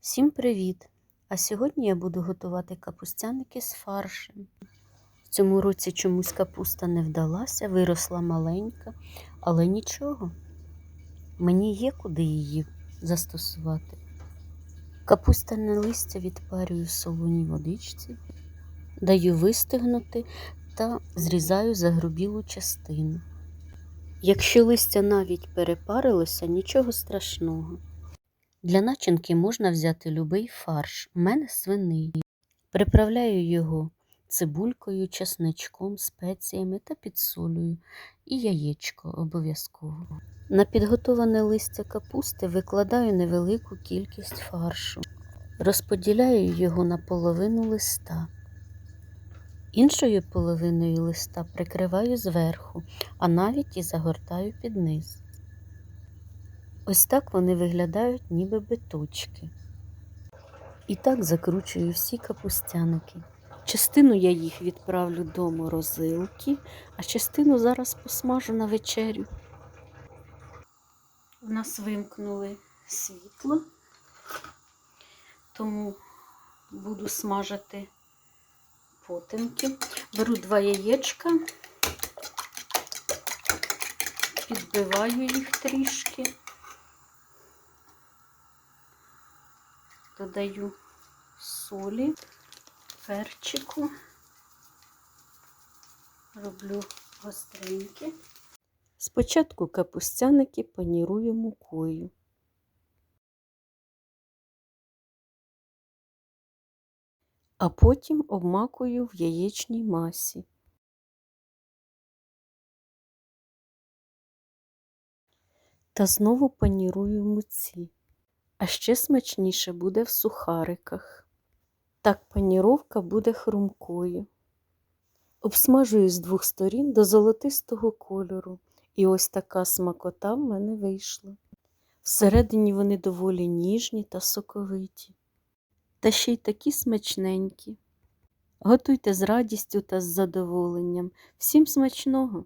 Всім привіт! А сьогодні я буду готувати капустяники з фаршем. В цьому році чомусь капуста не вдалася, виросла маленька, але нічого. Мені є куди її застосувати. Капустяне листя відпарюю в солоній водичці, даю вистигнути та зрізаю загрубілу частину. Якщо листя навіть перепарилося, нічого страшного. Для начинки можна взяти любий фарш, у мене свиний. Приправляю його цибулькою, чесничком, спеціями та підсолюю і яєчко обов'язково. На підготоване листя капусти викладаю невелику кількість фаршу, розподіляю його на половину листа. Іншою половиною листа прикриваю зверху, а навіть і загортаю під низ. Ось так вони виглядають, ніби биточки. І так закручую всі капустяники. Частину я їх відправлю до морозилки, а частину зараз посмажу на вечерю. У нас вимкнули світло, тому буду смажити потемки. Беру два яєчка, підбиваю їх трішки. Додаю солі, перчику, роблю гостренькі. Спочатку капустяники панірую мукою. А потім обмакую в яєчній масі. Та знову панірую в муці а ще смачніше буде в сухариках. Так паніровка буде хрумкою. Обсмажую з двох сторін до золотистого кольору, і ось така смакота в мене вийшла. Всередині вони доволі ніжні та соковиті, та ще й такі смачненькі. Готуйте з радістю та з задоволенням. Всім смачного!